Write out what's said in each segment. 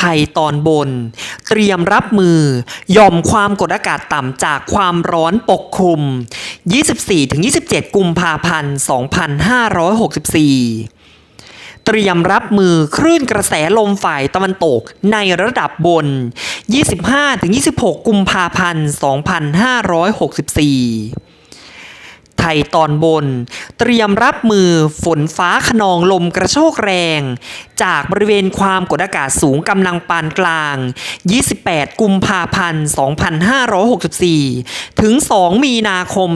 ไทยตอนบน เตรียมรับมือ ย่อมความกดอากาศต่ำจากความร้อนปกคลุม 24-27 กุมภาพันธ์ 2564เตรียมรับมือคลื่นกระแสลมฝ่ายตะวันตกในระดับบน 25-26 กุมภาพันธ์ 2564 ไทยตอนบน เตรียมรับมือฝนฟ้าขนองลมกระโชกแรง จากบริเวณความกดอากาศสูงกำลังปานกลาง 28 กุมภาพันธ์ 2564 ถึง 2 มีนาคม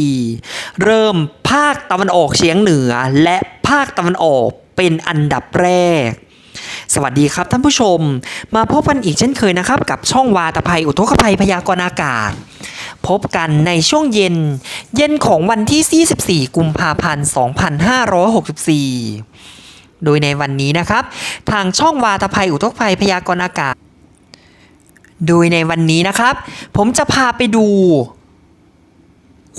2564 เริ่มภาคตะวันออกเฉียงเหนือและภาคตะวันออกเป็นอันดับแรกสวัสดีครับท่านผู้ชม มาพบกันอีกเช่นเคยนะครับ กับช่องวาตภัยอุทกภัยพยากรณ์อากาศ พบกันในช่วงเย็น เย็นของวันที่ 24 กุมภาพันธ์ 2564 โดยในวันนี้นะครับ ทางช่องวาตภัยอุทกภัยพยากรณ์อากาศ โดยในวันนี้นะครับ ผมจะพาไปดู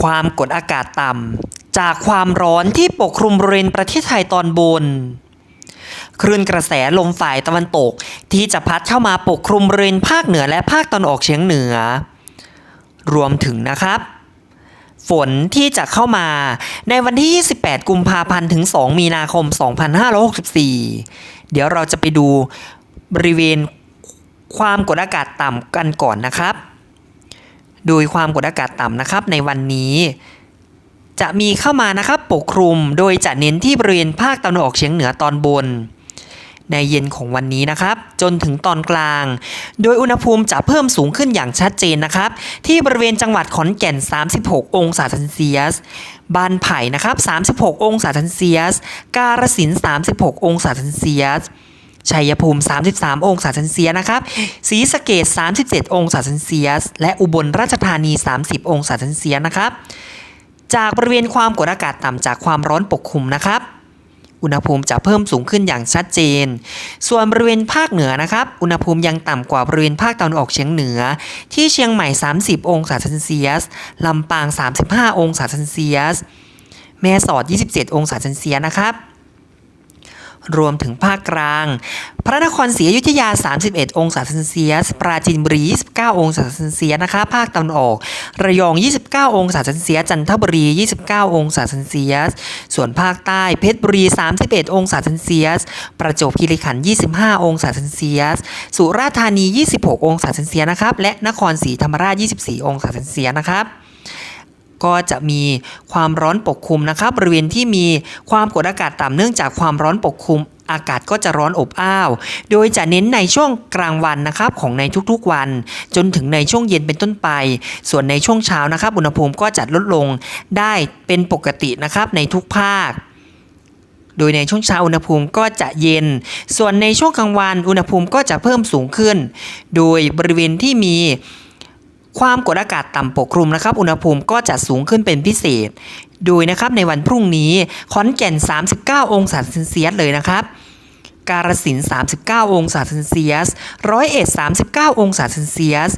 ความกดอากาศต่ำจากความร้อนที่ปกคลุมบริเวณประเทศไทยตอนบนคลื่นกระแสลมฝ่ายตะวันตก ที่จะพัดเข้ามาปกคลุมบริเวณภาคเหนือและภาคตะนออกเฉียงเหนือ รวมถึงนะครับ ฝนที่จะเข้ามาในวันที่ 28 กุมภาพันธ์ถึง 2 มีนาคม 2564 เดี๋ยวเราจะไปดูบริเวณความกดอากาศต่ำกันก่อนนะครับ โดยความกดอากาศต่ำนะครับในวันนี้จะมีเข้ามานะครับปกคลุมโดยจะเน้นที่บริเวณภาคตะวันออกเฉียงเหนือตอนบน ในเย็นของวันนี้นะครับ จนถึงตอนกลาง โดยอุณหภูมิจะเพิ่มสูงขึ้นอย่างชัดเจนนะครับ ที่บริเวณจังหวัดขอนแก่น 36 องศาเซนเซียสบ้านไผ่นะครับ 36 องศาเซนเซียส กาฬสินธ์36 องศาเซนเซียสชัยภูมิ 33 องศาเซนเซียสนะครับศรีสะเกด37 องศาเซนเซียส และอุบลราชธานี 30 องศาเซนเซียสนะครับ จากบริเวณความกดอากาศต่ำจากความร้อนปกคลุมนะครับ อุณหภูมิจะเพิ่มสูงขึ้นอย่างชัดเจน ส่วนบริเวณภาคเหนือนะครับ อุณหภูมิยังต่ำกว่าบริเวณภาคตะวันออกเฉียงเหนือ ที่เชียงใหม่ 30 องศาเซนเซียส ลำปาง 35 องศาเซนเซียส แม่สอด 27 องศาเซนเซียสนะครับ รวมถึงภาคกลาง พระนครศรีอยุธยา 31 องศาเซนเซียส ปราจีนบุรี 29 องศาเซนเซียสนะคะ ภาคตะวันออก ระยอง 29 องศาเซนเซียส จันทบุรี 29 องศาเซนเซียส ส่วนภาคใต้ เพชรบุรี 31 องศาเซนเซียส ประจวบคีรีขันธ์25 องศาเซนเซียส สุราษฎร์ธานี 26 องศาเซนเซียสนะครับ และนครศรีธรรมราช 24 องศาเซนเซียสนะครับ ก็จะมีความร้อนปกคลุมนะครับ บริเวณที่มีความกดอากาศต่ำเนื่องจากความร้อนปกคลุมอากาศก็จะร้อนอบอ้าว โดยจะเน้นในช่วงกลางวันนะครับของในทุกๆวัน จนถึงในช่วงเย็นเป็นต้นไป ส่วนในช่วงเช้านะครับอุณหภูมิก็จะลดลงได้เป็นปกตินะครับในทุกภาค โดยในช่วงเช้าอุณหภูมิก็จะเย็น ส่วนในช่วงกลางวันอุณหภูมิก็จะเพิ่มสูงขึ้น โดยบริเวณที่มี ความกดอากาศต่ำปกคลุมนะครับ อุณหภูมิก็จะสูงขึ้นเป็นพิเศษ โดยนะครับในวันพรุ่งนี้ขอนแก่น 39 องศาเซนเซียสเลยนะครับกาฬสินธุ์39 องศาเซนเซียส ร้อยเอ็ด 39 องศาเซนเซียส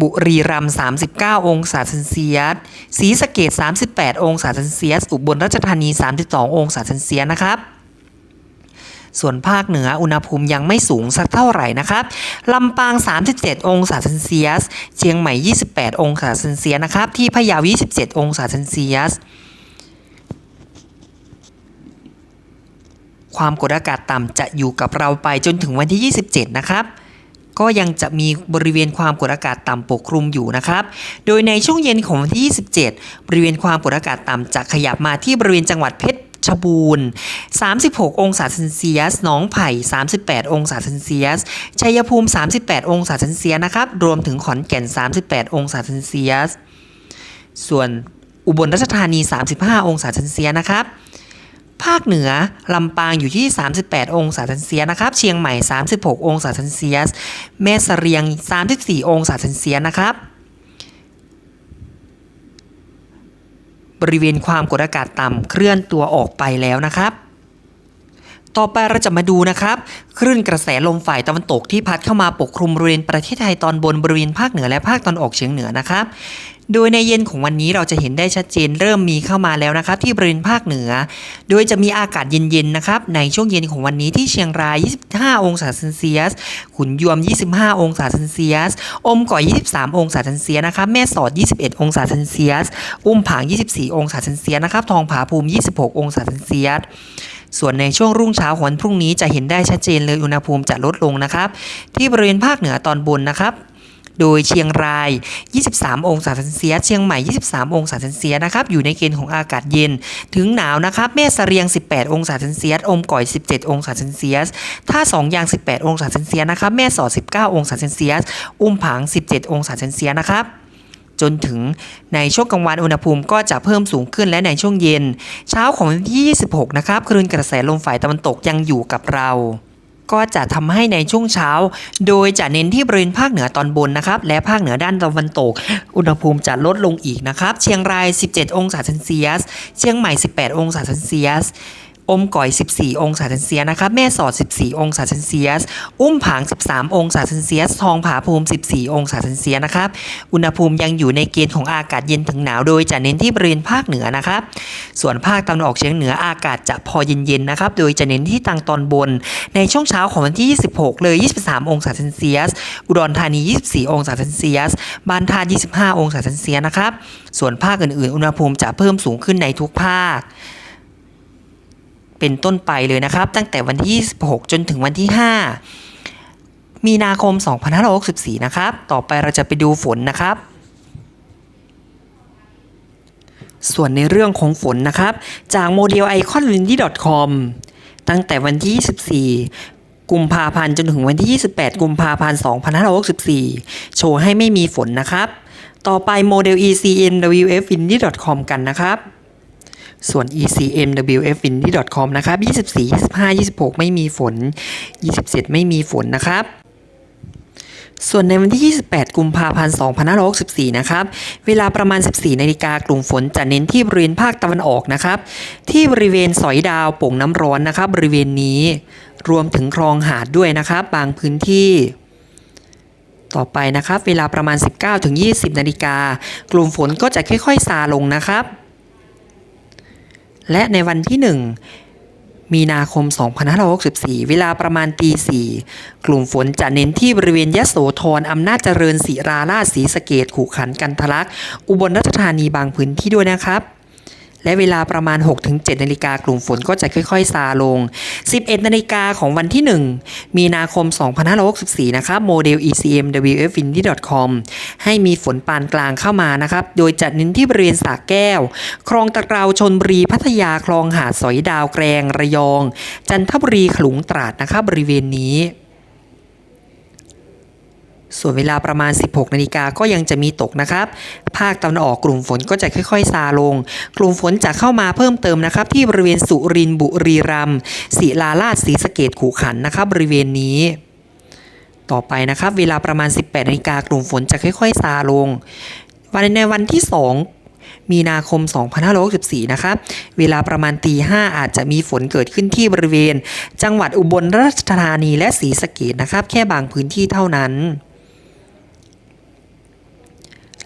บุรีรัมย์39 องศาเซนเซียส ศรีสะเกด38 องศาเซนเซียส อุบลราชธานี 32 องศาเซนเซียสนะครับ ส่วนภาคเหนืออุณหภูมิยังไม่สูงสักเท่าไหร่นะครับลำปาง 37 องศาเซนเซียส เชียงใหม่ 28 องศาเซนเซียสนะครับ ที่พะเยา 27 องศาเซนเซียส ความกดอากาศต่ำจะอยู่กับเราไปจนถึงวันที่ 27 นะครับก็ยังจะมีบริเวณความกดอากาศต่ำปกคลุมอยู่นะครับ โดยในช่วงเย็นของวันที่ 27 บริเวณความกดอากาศต่ำจะขยับมาที่บริเวณจังหวัดเพชร ชบูรณ์ 36 องศาเซนเซียส หนองไผ่ 38 องศาเซนเซียส ชัยภูมิ 38 องศาเซนเซียสนะครับ รวมถึงขอนแก่น 38 องศาเซนเซียส ส่วนอุบลราชธานี 35 องศาเซนเซียสนะครับภาคเหนือ ลำปางอยู่ที่ 38 องศาเซนเซียสนะครับ เชียงใหม่ 36 องศาเซนเซียส แม่เสเรียง 34 องศาเซนเซียสนะครับ บริเวณความกดอากาศต่ำเคลื่อนตัวออกไปแล้วนะครับ ต่อไปเราจะมาดูนะครับคลื่นกระแสลมฝ่ายตะวันตกที่พัดเข้ามาปกคลุมบริเวณประเทศไทยตอนบนบริเวณภาคเหนือและภาคตอนออกเฉียงเหนือนะครับ โดยในเย็นของวันนี้เราจะเห็นได้ชัดเจนเริ่มมีเข้ามาแล้วนะครับ ที่บริเวณภาคเหนือ โดยจะมีอากาศเย็นๆนะครับ ในช่วงเย็นของวันนี้ที่เชียงราย 25 องศาเซนเซียส ขุนยวม 25 องศาเซนเซียส อมก่อย 23 องศาเซนเซียสนะครับ แม่สอด 21 องศาเซนเซียส อุ้มผาง 24 องศาเซนเซียสนะครับ ทองผาภูมิ 26 องศาเซนเซียส ส่วนในช่วงรุ่งเช้าของวันพรุ่งนี้จะเห็นได้ชัดเจนเลยอุณหภูมิจะลดลงนะครับ ที่บริเวณภาคเหนือตอนบนนะครับโดยเชียงราย 23 องศาเซนเซียส เชียงใหม่ 23 องศาเซนเซียสนะครับ อยู่ในเกณฑ์ของอากาศเย็น ถึงหนาวนะครับ แม่สเรียง 18 องศาเซนเซียส อมก่อย 17 องศาเซนเซียส ท่าสองยาง 18 องศาเซนเซียสนะครับ แม่สอด 19 องศาเซนเซียส อุ้มผาง 17 องศาเซนเซียสนะครับ จนถึงในช่วงกลางวันอุณหภูมิก็จะเพิ่มสูงขึ้นและในช่วงเย็น เช้าของวันที่ 26 นะครับคลื่นกระแสลมฝ่ายตะวันตกยังอยู่กับเราก็จะทำให้ในช่วงเช้า โดยจะเน้นที่บริเวณภาคเหนือตอนบนนะครับ และภาคเหนือด้านตะวันตก อุณหภูมิจะลดลงอีกนะครับ เชียงราย 17 องศาเซนเซียส เชียงใหม่ 18 องศาเซนเซียส อมก่อย 14 องศาเซนเซียสนะครับแม่สอด 14 องศาเซนเซียส อุ้มผาง 13 องศาเซนเซียส ทองผาภูมิ 14 องศาเซนเซียสนะครับ อุณหภูมิยังอยู่ในเกณฑ์ของอากาศเย็นถึงหนาว โดยจะเน้นที่บริเวณภาคเหนือนะครับ ส่วนภาคตะวันออกเฉียงเหนืออากาศจะพอเย็นๆนะครับ โดยจะเน้นที่ทางตอนบน ในช่วงเช้าของวันที่ 26 เลย 23 องศาเซนเซียส อุดรธานี 24 องศาเซนเซียส บานทา25 องศาเซนเซียสนะครับ ส่วนภาคอื่นๆ อุณหภูมิจะเพิ่มสูงขึ้นในทุกภาค เป็นต้นไปเลยนะครับ ตั้งแต่วันที่ 26 จนถึงวันที่ 5 มีนาคม 2564 นะครับ ต่อไปเราจะไปดูฝนนะครับส่วนในเรื่องของฝนนะครับ จากโมเดล iconlindy.com ตั้งแต่วันที่ 24 กุมภาพันธ์จนถึงวันที่ 28 กุมภาพันธ์ 2564 โชว์ให้ไม่มีฝนนะครับ ต่อไปโมเดล ecmwfindy.com กันนะครับ ส่วน ecmwfindy.com นะครับ 24 25 26 ไม่มีฝน 27 ไม่มีฝนนะครับส่วนในวันที่ 28 กุมภาพันธ์ 2564 นะครับ เวลาประมาณ 14 นาฬิกากลุ่มฝนจะเน้นที่บริเวณภาคตะวันออกนะครับ ที่บริเวณสอยดาวโป่งน้ำร้อนนะครับ บริเวณนี้ รวมถึงคลองหาดด้วยนะครับ บางพื้นที่ ต่อไปนะครับ เวลาประมาณ 19ถึง20 นาฬิกากลุ่มฝนก็จะค่อยๆซาลงนะครับ และในวันที่ 1 มีนาคม 2564 เวลาประมาณตี4กลุ่มฝนจะเน้นที่บริเวณยะโสธรอำนาจเจริญศรีราราชศรีสะเกดขู่ขันกันทะลัก อุบลราชธานีบางพื้นที่ด้วยนะครับ และเวลาประมาณ 6-7นาฬิกากลุ่มฝนก็จะค่อยๆซาลง 11นาฬิกาของวันที่ 1 มีนาคม 2564 นะครับโมเดล ecmwfindy.com ให้มีฝนปานกลางเข้ามานะครับ โดยจะเน้นที่บริเวณสระแก้ว คลองตะเกราวชนบุรีพัทยาคลองหาดสอยดาวแกรงระยอง จันทบุรีขลุงตราดนะครับบริเวณนี้ ส่วนเวลาประมาณ 16 นาฬิกาก็ยังจะมีตกนะครับ ภาคตะวันออกกลุ่มฝนก็จะค่อยๆ ซาลง กลุ่มฝนจะเข้ามาเพิ่มเติมนะครับ ที่บริเวณสุรินทร์บุรีรัมย์ศิลาราชศรีสะเกดขู่ขันนะครับ บริเวณนี้ ต่อไปนะครับ เวลาประมาณ 18นาฬิกากลุ่มฝนจะค่อยๆ ซาลง วันในวันที่ 2มีนาคม 2564 นะครับ เวลาประมาณตีห้าอาจจะมีฝนเกิดขึ้นที่บริเวณ จังหวัดอุบลราชธานีและศรีสะเกดนะครับ แค่บางพื้นที่เท่านั้น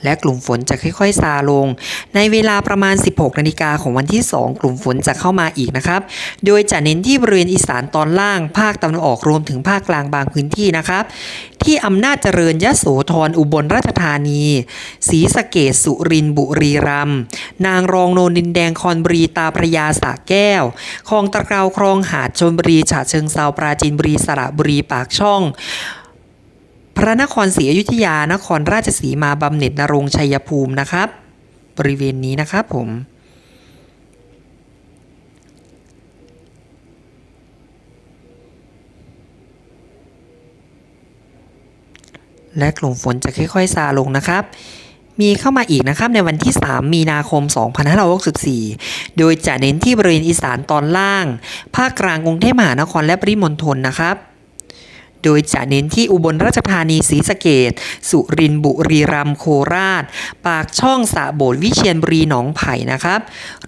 และกลุ่มฝนจะค่อยๆซาลง ในเวลาประมาณ 16 นาฬิกาของวันที่ 2 กลุ่มฝนจะเข้ามาอีกนะครับ โดยจะเน้นที่บริเวณอีสานตอนล่าง ภาคตะวันออกรวมถึงภาคกลางบางพื้นที่นะครับ ที่อำนาจเจริญยโสธรอุบลราชธานีศรีสะเกดสุรินบุรีรัมย์นางรองโนนดินแดงคอนบรีตาพระยาสระแก้วคลองตะเกราวคลองหาดชนบุรีฉะเชิงเซาปราจีนบุรีสระบุรีปากช่อง พระนครศรีอยุธยานครราชสีมาบำเหน็จนรงชัยภูมินะครับ บริเวณนี้นะครับผม และกลุ่มฝนจะค่อยๆซาลงนะครับมีเข้ามาอีกนะครับในวันที่ 3 มีนาคม 2564 โดยจะเน้นที่บริเวณอีสานตอนล่าง ภาคกลางกรุงเทพมหานครและปริมณฑลนะครับ โดยจะเน้นที่อุบลราชธานีศรีสะเกดสุรินบุรีรัมย์โคราช ปากช่องสะโบดวิเชียนบุรีหนองไผ่นะครับ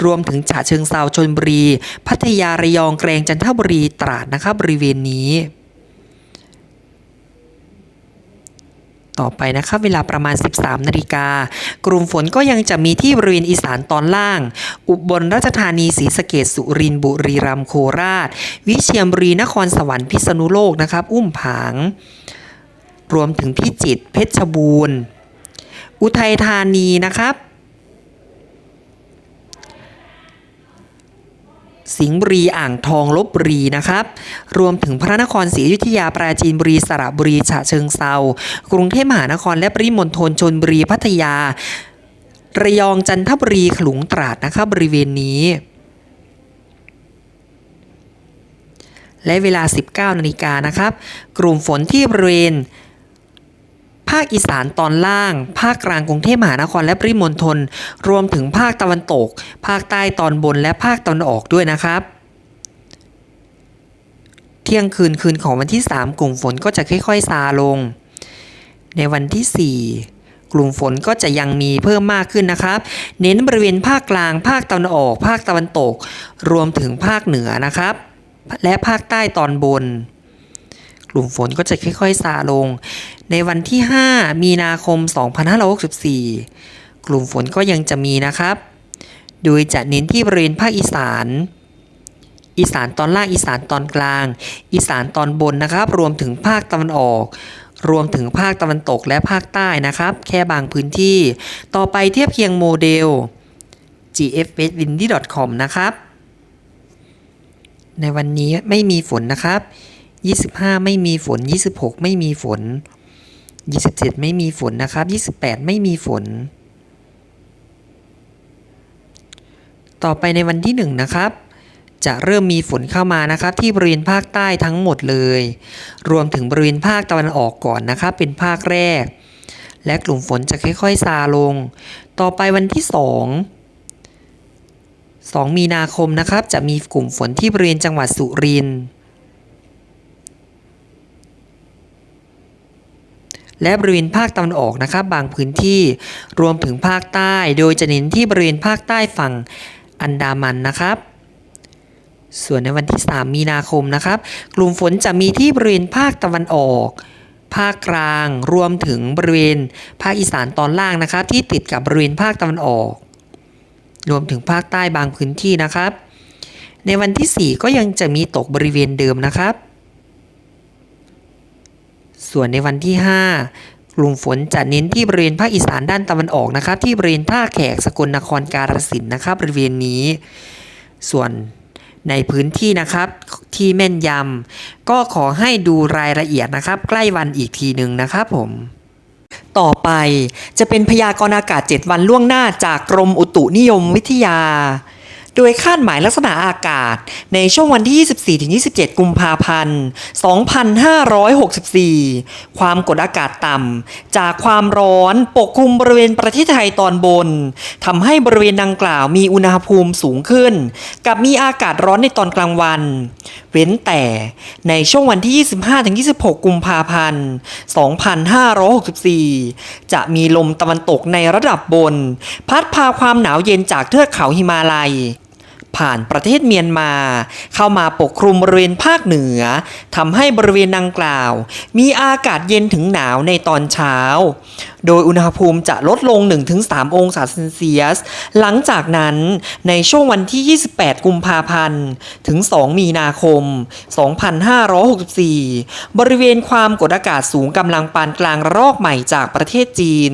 รวมถึงฉะเชิงเซาชนบุรี พัทยาระยองแกรงจันทบุรีตราดนะครับบริเวณนี้ ต่อไปนะครับเวลาประมาณ 13นาฬิกากลุ่มฝนก็ยังจะมีที่บริเวณอีสานตอนล่าง อุบลราชธานีศรีสะเกดสุรินทร์บุรีรัมย์โคราช วิเชียรบุรีนครสวรรค์พิษณุโลกนะครับอุ้มผาง รวมถึงพิจิตรเพชรบูรณ์ อุทัยธานีนะครับ สิงห์บุรีอ่างทองลบบุรีนะครับ รวมถึงพระนครศรีอยุธยาปราจีนบุรีสระบุรีฉะเชิงเซากรุงเทพมหานครและปริมณฑลชนบุรีพัทยา ระยองจันทบุรีขลุงตราดนะครับบริเวณนี้ และเวลา 19นาฬิกานะครับ กลุ่มฝนที่บริเวณ ภาคอีสานตอนล่าง ภาคกลางกรุงเทพมหานครและปริมณฑลรวมถึงภาคตะวันตก ภาคใต้ตอนบนและภาคตะวันออกด้วยนะครับ เที่ยงคืนคืนของวันที่ 3 กลุ่มฝนก็จะค่อยๆซาลง ในวันที่ 4กลุ่มฝนก็จะยังมีเพิ่มมากขึ้นนะครับ เน้นบริเวณภาคกลาง ภาคตะวันออก ภาคตะวันตก รวมถึงภาคเหนือนะครับ และภาคใต้ตอนบน กลุ่มฝนก็จะค่อยๆซาลง ในวันที่ 5 มีนาคม 2564 กลุ่มฝนก็ยังจะมีนะครับ โดยจะเน้นที่บริเวณภาคอีสาน อีสานตอนล่างอีสานตอนกลาง อีสานตอนบนนะครับ รวมถึงภาคตะวันออกรวมถึงภาคตะวันตกและภาคใต้นะครับ แค่บางพื้นที่ ต่อไปเทียบเคียงโมเดล gfwindy.com นะครับ ในวันนี้ไม่มีฝนนะครับ 25 ไม่มีฝน 26 ไม่มีฝน 27 ไม่มีฝนนะครับ 28 ไม่มีฝน ต่อไปในวันที่ 1 นะครับ จะเริ่มมีฝนเข้ามานะครับ ที่บริเวณภาคใต้ทั้งหมดเลย รวมถึงบริเวณภาคตะวันออกก่อนนะครับ เป็นภาคแรก และกลุ่มฝนจะค่อยๆซาลง ต่อไปวันที่ 2 2 มีนาคมนะครับ จะมีกลุ่มฝนที่บริเวณจังหวัดสุรินทร์ และบริเวณภาคตะวันออกนะครับบางพื้นที่รวมถึงภาคใต้ โดยจะเน้นที่บริเวณภาคใต้ฝั่งอันดามันนะครับ ส่วนในวันที่ 3 มีนาคมนะครับ กลุ่มฝนจะมีที่บริเวณภาคตะวันออก ภาคกลางรวมถึงบริเวณภาคอีสานตอนล่างนะครับ ที่ติดกับบริเวณภาคตะวันออก รวมถึงภาคใต้บางพื้นที่นะครับ ในวันที่ 4 ก็ยังจะมีตกบริเวณเดิมนะครับ ส่วนในวันที่ 5 กลุ่มฝนจะเน้นที่บริเวณภาคอีสานด้านตะวันออกนะครับ ที่บริเวณท่าแขกสกลนครกาฬสินธุ์นะครับ บริเวณนี้ ส่วนในพื้นที่นะครับที่แม่นยำก็ขอให้ดูรายละเอียดนะครับ ใกล้วันอีกทีหนึ่งนะครับผม ต่อไปจะเป็นพยากรณ์อากาศ 7 วันล่วงหน้าจากกรมอุตุนิยมวิทยา โดยคาดหมายลักษณะอากาศในช่วงวันที่ 24-27 กุมภาพันธ์ 2564 ความกดอากาศต่ำจากความร้อนปกคลุมบริเวณประเทศไทยตอนบนทำให้บริเวณดังกล่าวมีอุณหภูมิสูงขึ้น กับมีอากาศร้อนในตอนกลางวัน เว้นแต่ในช่วงวันที่ 25-26 กุมภาพันธ์ 2564 จะมีลมตะวันตกในระดับบน พัดพาความหนาวเย็นจากเทือกเขาหิมาลัย ผ่านประเทศเมียนมา เข้ามาปกคลุมบริเวณภาคเหนือทำให้บริเวณดังกล่าว มีอากาศเย็นถึงหนาวในตอนเช้า โดยอุณหภูมิจะลดลง 1-3 องศาเซนเซียส หลังจากนั้นในช่วงวันที่ 28 กุมภาพันธ์ ถึง 2 มีนาคม 2564 บริเวณความกดอากาศสูงกำลังปานกลางระลอกใหม่จากประเทศจีน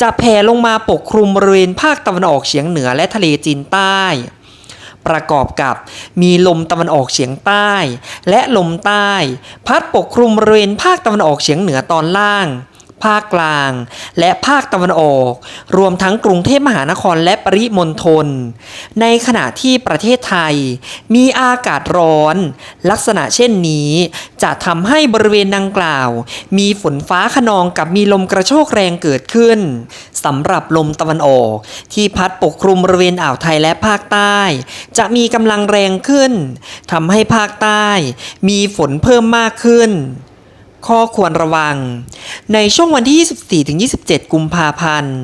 จะแผ่ลงมาปกคลุมบริเวณภาคตะวันออกเฉียงเหนือและทะเลจีนใต้ ประกอบกับ มีลมตะวันออกเฉียงใต้ และลมใต้ พัดปกคลุมบริเวณภาคตะวันออกเฉียงเหนือตอนล่าง ภาคกลาง และภาคตะวันออก รวมทั้งกรุงเทพมหานครและปริมณฑล ในขณะที่ประเทศไทย มีอากาศร้อน ลักษณะเช่นนี้ จะทำให้บริเวณดังกล่าว มีฝนฟ้าขนองกับมีลมกระโชกแรงเกิดขึ้นสำหรับลมตะวันออก ที่พัดปกคลุมบริเวณอ่าวไทยและภาคใต้ จะมีกำลังแรงขึ้นทำให้ภาคใต้ มีฝนเพิ่มมากขึ้น ข้อควรระวัง ในช่วงวันที่ 24-27 กุมภาพันธ์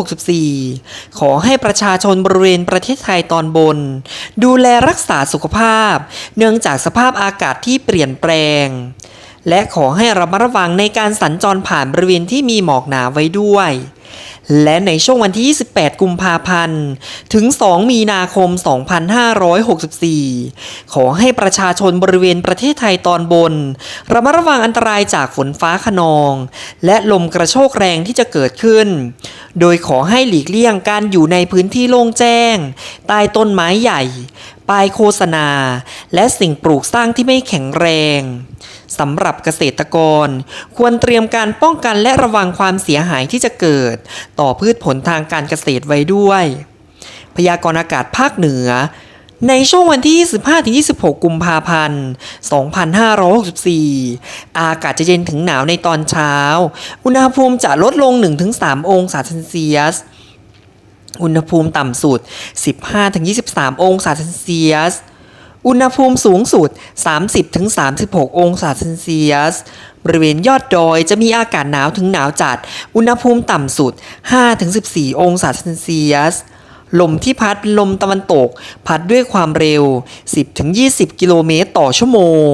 2564 ขอให้ประชาชนบริเวณประเทศไทยตอนบน ดูแลรักษาสุขภาพ เนื่องจากสภาพอากาศที่เปลี่ยนแปลง และขอให้ระมัดระวังในการสัญจรผ่านบริเวณที่มีหมอกหนาไว้ด้วย และในช่วงวันที่ 28 กุมภาพันธ์ ถึง 2 มีนาคม 2564 ขอให้ประชาชนบริเวณประเทศไทยตอนบน ระมัดระวังอันตรายจากฝนฟ้าขนอง และลมกระโชกแรงที่จะเกิดขึ้น โดยขอให้หลีกเลี่ยงการอยู่ในพื้นที่โล่งแจ้ง ใต้ต้นไม้ใหญ่ ป้ายโฆษณา และสิ่งปลูกสร้างที่ไม่แข็งแรง สำหรับเกษตรกร ควรเตรียมการป้องกันและระวังความเสียหายที่จะเกิด ต่อพืชผลทางการเกษตรไว้ด้วย พยากรณ์อากาศภาคเหนือ ในช่วงวันที่ 25-26 กุมภาพันธ์ 2564 อากาศจะเย็นถึงหนาวในตอนเช้า อุณหภูมิจะลดลง 1-3 องศาเซนเซียสอุณหภูมิต่ำสุด 15-23 องศาเซนเซียส อุณหภูมิสูงสุด 30-36 องศาเซนเซียส บริเวณยอดดอยจะมีอากาศหนาวถึงหนาวจัด อุณหภูมิต่ำสุด 5-14 องศาเซนเซียส ลมที่พัดเป็นลมตะวันตก พัดด้วยความเร็ว 10-20 กิโลเมตรต่อชั่วโมง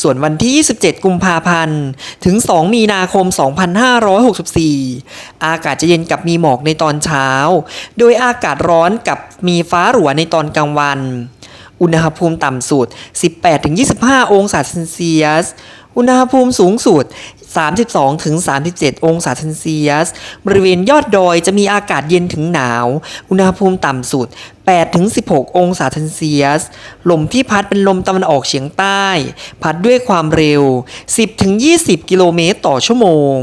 ส่วนวันที่ 27 กุมภาพันธ์ ถึง 2 มีนาคม 2564 อากาศจะเย็นกับมีหมอกในตอนเช้า โดยอากาศร้อนกับมีฟ้าหลัวในตอนกลางวัน อุณหภูมิต่ำสุด 18-25 องศาเซนเซียส อุณหภูมิสูงสุด 32-37 องศาเซนเซียส บริเวณยอดดอยจะมีอากาศเย็นถึงหนาว อุณหภูมิต่ำสุด 8-16 องศาเซนเซียส ลมที่พัดเป็นลมตะวันออกเฉียงใต้ พัดด้วยความเร็ว 10-20 กิโลเมตรต่อชั่วโมง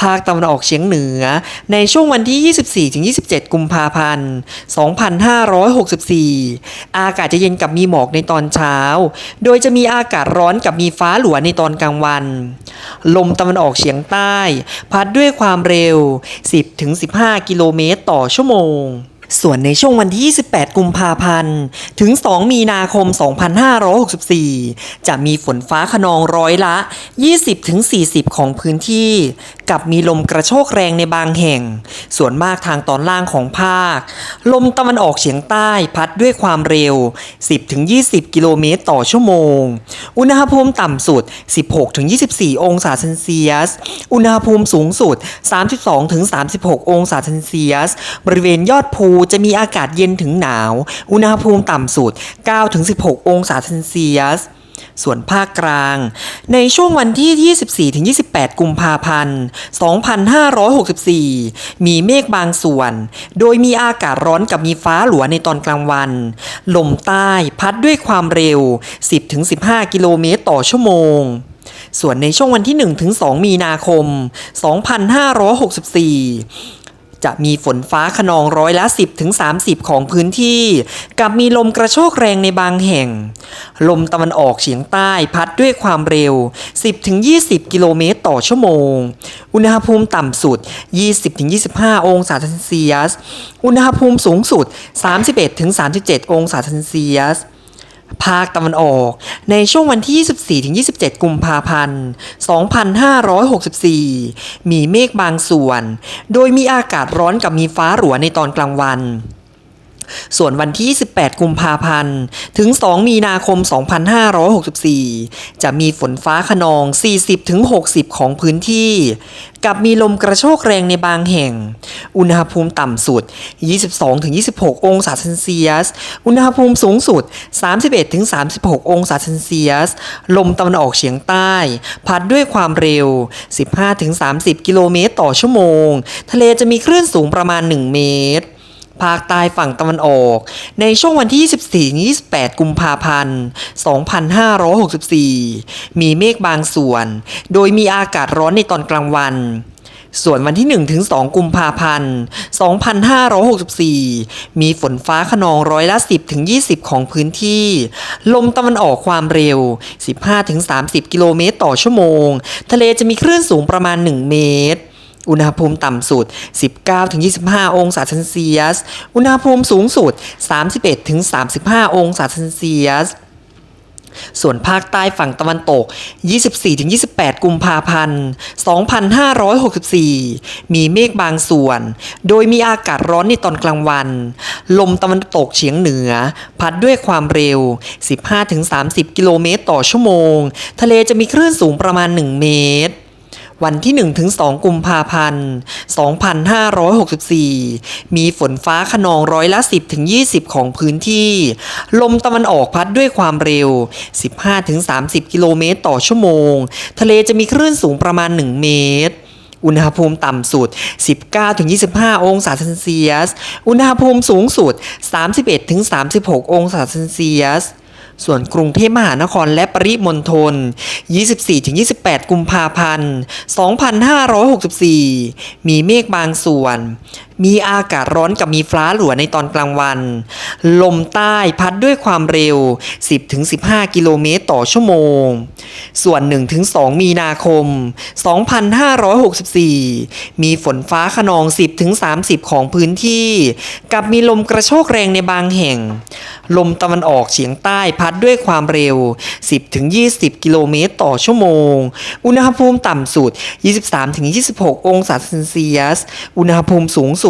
ภาคตะวันออกเฉียงเหนือ ในช่วงวันที่ 24-27 กุมภาพันธ์ 2564 อากาศจะเย็นกับมีหมอกในตอนเช้า โดยจะมีอากาศร้อนกับมีฟ้าหลัวในตอนกลางวัน ลมตะวันออกเฉียงใต้ พัดด้วยความเร็ว 10-15 กิโลเมตรต่อชั่วโมง ส่วนในช่วงวันที่ 28 กุมภาพันธ์ ถึง 2 มีนาคม 2564 จะมีฝนฟ้าขนองร้อยละ 20-40 ของพื้นที่ กับมีลมกระโชกแรงในบางแห่ง ส่วนมากทางตอนล่างของภาค ลมตะวันออกเฉียงใต้พัดด้วยความเร็ว 10-20 กิโลเมตรต่อชั่วโมง อุณหภูมิต่ำสุด 16-24 องศาเซนเซียส อุณหภูมิสูงสุด 32-36 องศาเซนเซียส บริเวณยอดภูจะมีอากาศเย็นถึงหนาว อุณหภูมิต่ำสุด 9-16 องศาเซนเซียสส่วนภาคกลาง ในช่วงวันที่ 24-28 กุมภาพันธ์ 2564 มีเมฆบางส่วน โดยมีอากาศร้อนกับมีฟ้าหลัวในตอนกลางวัน ลมใต้พัดด้วยความเร็ว 10-15 กิโลเมตรต่อชั่วโมง ส่วนในช่วงวันที่ 1-2 มีนาคม 2564 จะมีฝนฟ้าขนองร้อยละ 10ถึง30 ของพื้นที่ กับมีลมกระโชกแรงในบางแห่ง ลมตะวันออกเฉียงใต้พัดด้วยความเร็ว 10ถึง20 กิโลเมตรต่อชั่วโมง อุณหภูมิต่ำสุด 20ถึง25 องศาเซนเซียส อุณหภูมิสูงสุด 31ถึง37 องศาเซนเซียส ภาคตะวันออก ในช่วงวันที่ 24-27 กุมภาพันธ์ 2564 มีเมฆบางส่วน โดยมีอากาศร้อนกับมีฟ้าหลัวในตอนกลางวัน ส่วนวันที่ 18 กุมภาพันธ์ ถึง 2 มีนาคม 2564 จะมีฝนฟ้าขนอง 40-60 ของพื้นที่ กับมีลมกระโชกแรงในบางแห่ง อุณหภูมิต่ำสุด 22-26 องศาเซนเซียส อุณหภูมิสูงสุด 31-36 องศาเซนเซียส ลมตะวันออกเฉียงใต้ พัดด้วยความเร็ว 15-30 กิโลเมตรต่อชั่วโมง ทะเลจะมีคลื่นสูงประมาณ 1 เมตร ภาคใต้ฝั่งตะวันออก ในช่วงวันที่ 24-28 กุมภาพันธ์ 2564 มีเมฆบางส่วน โดยมีอากาศร้อนในตอนกลางวันส่วนวันที่1-2กุมภาพันธ์ 2564 มีฝนฟ้าขนองร้อยละ 10-20 ของพื้นที่ ลมตะวันออกความเร็ว 15-30 กิโลเมตรต่อชั่วโมง ทะเลจะมีคลื่นสูงประมาณ 1 เมตร อุณหภูมิต่ำสุด 19-25 องศาเซนเซียส อุณหภูมิสูงสุด 31-35 องศาเซนเซียสส่วนภาคใต้ฝั่งตะวันตก 24-28 กุมภาพันธ์ 2564 มีเมฆบางส่วน โดยมีอากาศร้อนในตอนกลางวัน ลมตะวันตกเฉียงเหนือ พัดด้วยความเร็ว 15-30 กิโลเมตรต่อชั่วโมง ทะเลจะมีคลื่นสูงประมาณ 1 เมตร วันที่1ถึง2กุมภาพันธ์ 2564 มีฝนฟ้าขนองร้อยละ 10ถึง20 ของพื้นที่ ลมตะวันออกพัดด้วยความเร็ว 15ถึง30 กิโลเมตรต่อชั่วโมง ทะเลจะมีคลื่นสูงประมาณ 1 เมตรอุณหภูมิต่ำสุด 19-25 องศาเซนเซียส อุณหภูมิสูงสุด 31-36 องศาเซนเซียส ส่วนกรุงเทพมหานครและปริมณฑล 24-28 กุมภาพันธ์ 2564 มีเมฆบางส่วน มีอากาศร้อนกับมีฟ้าหลัวในตอนกลางวัน ลมใต้พัดด้วยความเร็ว 10-15 กิโลเมตรต่อชั่วโมง ส่วน 1-2 มีนาคม 2564 มีฝนฟ้าขนอง 10-30 ของพื้นที่ กับมีลมกระโชกแรงในบางแห่ง ลมตะวันออกเฉียงใต้พัดด้วยความเร็ว 10-20 กิโลเมตรต่อชั่วโมง อุณหภูมิต่ำสุด 23-26 องศาเซนเซียส อุณหภูมิสูงสุด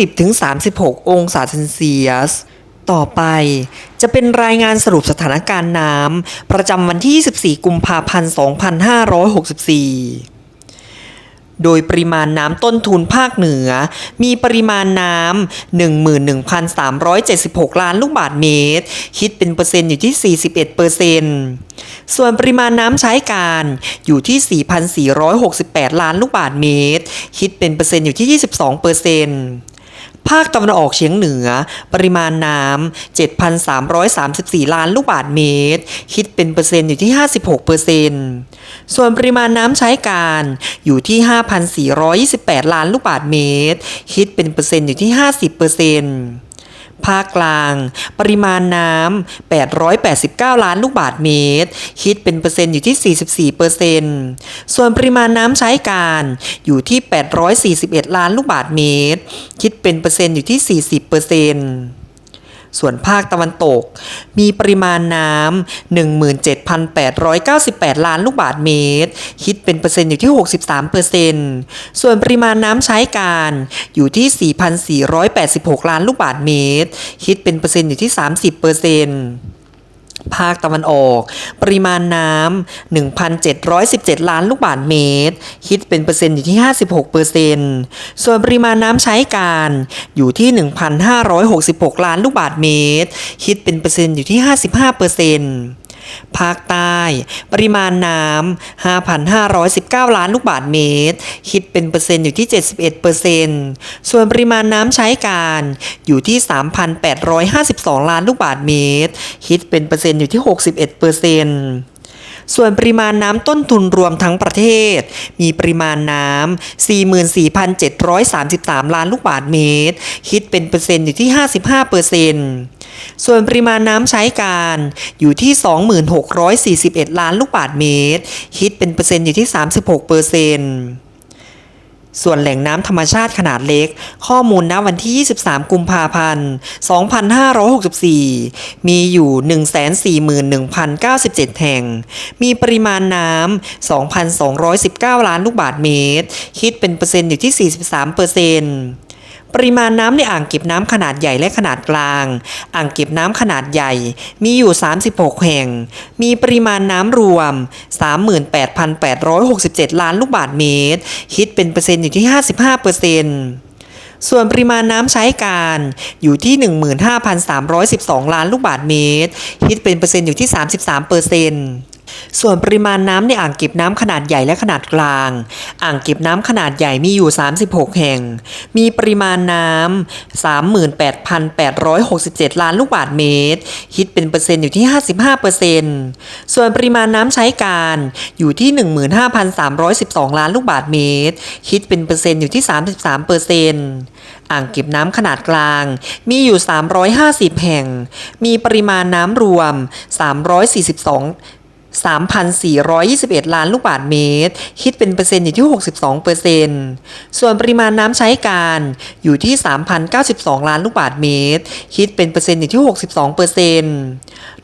30-36 องศาเซนเซียส ต่อไปจะเป็นรายงานสรุปสถานการณ์น้ำประจำวันที่ 24 กุมภาพันธ์ 2564 โดยปริมาณน้ำต้นทุนภาคเหนือ มีปริมาณน้ำ11,376 ล้านลูกบาศก์เมตร คิดเป็นเปอร์เซ็นต์อยู่ที่ 41เปอร์เซ็นต์ส่วนปริมาณน้ำใช้การอยู่ที่ 4,468 ล้านลูกบาศก์เมตร คิดเป็นเปอร์เซ็นต์อยู่ที่ 22เปอร์เซ็นต์ภาคตะวันออกเฉียงเหนือ ปริมาณน้ำ7,334 ล้านลูกบาศก์เมตร คิดเป็นเปอร์เซ็นต์อยู่ที่ 56เปอร์เซ็นต์ ส่วนปริมาณน้ำใช้การอยู่ที่ 5,428 ล้านลูกบาศก์เมตร คิดเป็นเปอร์เซ็นต์อยู่ที่ 50เปอร์เซ็นต์ภาคกลาง ปริมาณน้ำ 889 ล้านลูกบาศก์เมตร คิดเป็นเปอร์เซ็นต์อยู่ที่ 44เปอร์เซ็นต์ส่วนปริมาณน้ำใช้การอยู่ที่ 841 ล้านลูกบาศก์เมตร คิดเป็นเปอร์เซ็นต์อยู่ที่ 40เปอร์เซ็นต์ ส่วนภาคตะวันตก มีปริมาณน้ำ17,898 ล้านลูกบาศก์เมตร คิดเป็นเปอร์เซ็นต์อยู่ที่ 63เปอร์เซ็นต์ส่วนปริมาณน้ำใช้การอยู่ที่ 4,486 ล้านลูกบาศก์เมตร คิดเป็นเปอร์เซ็นต์อยู่ที่ 30เปอร์เซ็นต์ ภาคตะวันออก ปริมาณน้ำ 1,717 ล้านลูกบาศก์เมตร คิดเป็นเปอร์เซ็นต์อยู่ที่ 56เปอร์เซ็นต์ส่วนปริมาณน้ำใช้การอยู่ที่ 1,566 ล้านลูกบาศก์เมตร คิดเป็นเปอร์เซ็นต์อยู่ที่ 55เปอร์เซ็นต์ ภาคใต้ ปริมาณน้ำ 5,519 ล้านลูกบาศก์เมตร คิดเป็นเปอร์เซ็นต์อยู่ที่ 71เปอร์เซนต์ส่วนปริมาณน้ำใช้การอยู่ที่ 3,852 ล้านลูกบาศก์เมตร คิดเป็นเปอร์เซ็นต์อยู่ที่ 61เปอร์เซนต์ส่วนปริมาณน้ำต้นทุนรวมทั้งประเทศ มีปริมาณน้ำ 44,733 ล้านลูกบาศก์เมตร คิดเป็นเปอร์เซ็นต์อยู่ที่ 55เปอร์เซ็นต์ ส่วนปริมาณน้ำใช้การอยู่ที่ 2641 ล้านลูกบาศก์เมตร คิดเป็นเปอร์เซ็นต์อยู่ที่ 36เปอร์เซ็นต์ส่วนแหล่งน้ำธรรมชาติขนาดเล็ก ข้อมูลณวันที่ 23 กุมภาพันธ์ 2564 มีอยู่ 141,097 แห่ง มีปริมาณน้ำ 2,219 ล้านลูกบาศก์เมตร คิดเป็นเปอร์เซ็นต์อยู่ที่ 43 เปอร์เซ็นต์ ปริมาณน้ำในอ่างเก็บน้ำขนาดใหญ่และขนาดกลาง อ่างเก็บน้ำขนาดใหญ่มีอยู่ 36 แห่ง มีปริมาณน้ำรวม 38,867 ล้านลูกบาศก์เมตร คิดเป็นเปอร์เซ็นต์อยู่ที่ 55เปอร์เซ็นต์ส่วนปริมาณน้ำใช้การอยู่ที่ 15,312 ล้านลูกบาศก์เมตร คิดเป็นเปอร์เซ็นต์อยู่ที่ 33เปอร์เซ็นต์ ส่วนปริมาณน้ำในอ่างเก็บน้ำขนาดใหญ่และขนาดกลาง อ่างเก็บน้ำขนาดใหญ่มีอยู่ 36 แห่ง มีปริมาณน้ำ38,867 ล้านลูกบาศก์เมตร คิดเป็นเปอร์เซ็นต์อยู่ที่ 55เปอร์เซ็นต์ส่วนปริมาณน้ำใช้การอยู่ที่ 15,312 ล้านลูกบาศก์เมตร คิดเป็นเปอร์เซ็นต์อยู่ที่ 33เปอร์เซ็นต์อ่างเก็บน้ำขนาดกลาง มีอยู่ 350 แห่ง มีปริมาณน้ำรวม 342 3,421 ล้านลูกบาศก์เมตร คิดเป็นเปอร์เซ็นต์อยู่ที่ 62เปอร์เซ็นต์ส่วนปริมาณน้ำใช้การอยู่ที่ 3,092 ล้านลูกบาศก์เมตร คิดเป็นเปอร์เซ็นต์อยู่ที่ 62เปอร์เซ็นต์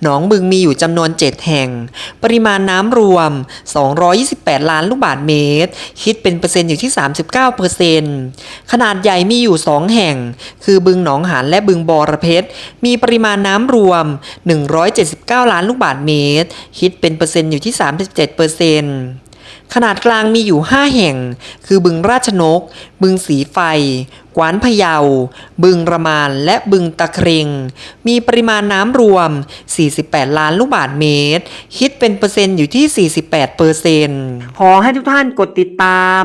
หนองบึงมีอยู่จำนวน 7 แห่ง ปริมาณน้ำรวม 228 ล้านลูกบาศก์เมตร คิดเป็นเปอร์เซ็นต์อยู่ที่ 39เปอร์เซ็นต์ขนาดใหญ่มีอยู่ 2 แห่ง คือบึงหนองหานและบึงบอระเพ็ดมีปริมาณน้ำรวม 179 ล้านลูกบาศก์เมตร คิดเป็นเปอร์เซ็นต์อยู่ที่ 37เปอร์เซ็นต์ขนาดกลางมีอยู่ 5 แห่ง คือบึงราชนก บึงสีไฟ กวานพะเยา บึงระมาน และบึงตะเครงมีปริมาณน้ำรวม 48 ล้านลูกบาทเมตร คิดเป็นเปอร์เซ็นต์อยู่ที่ 48 เปอร์เซ็นต์ขอให้ทุกท่านกดติดตาม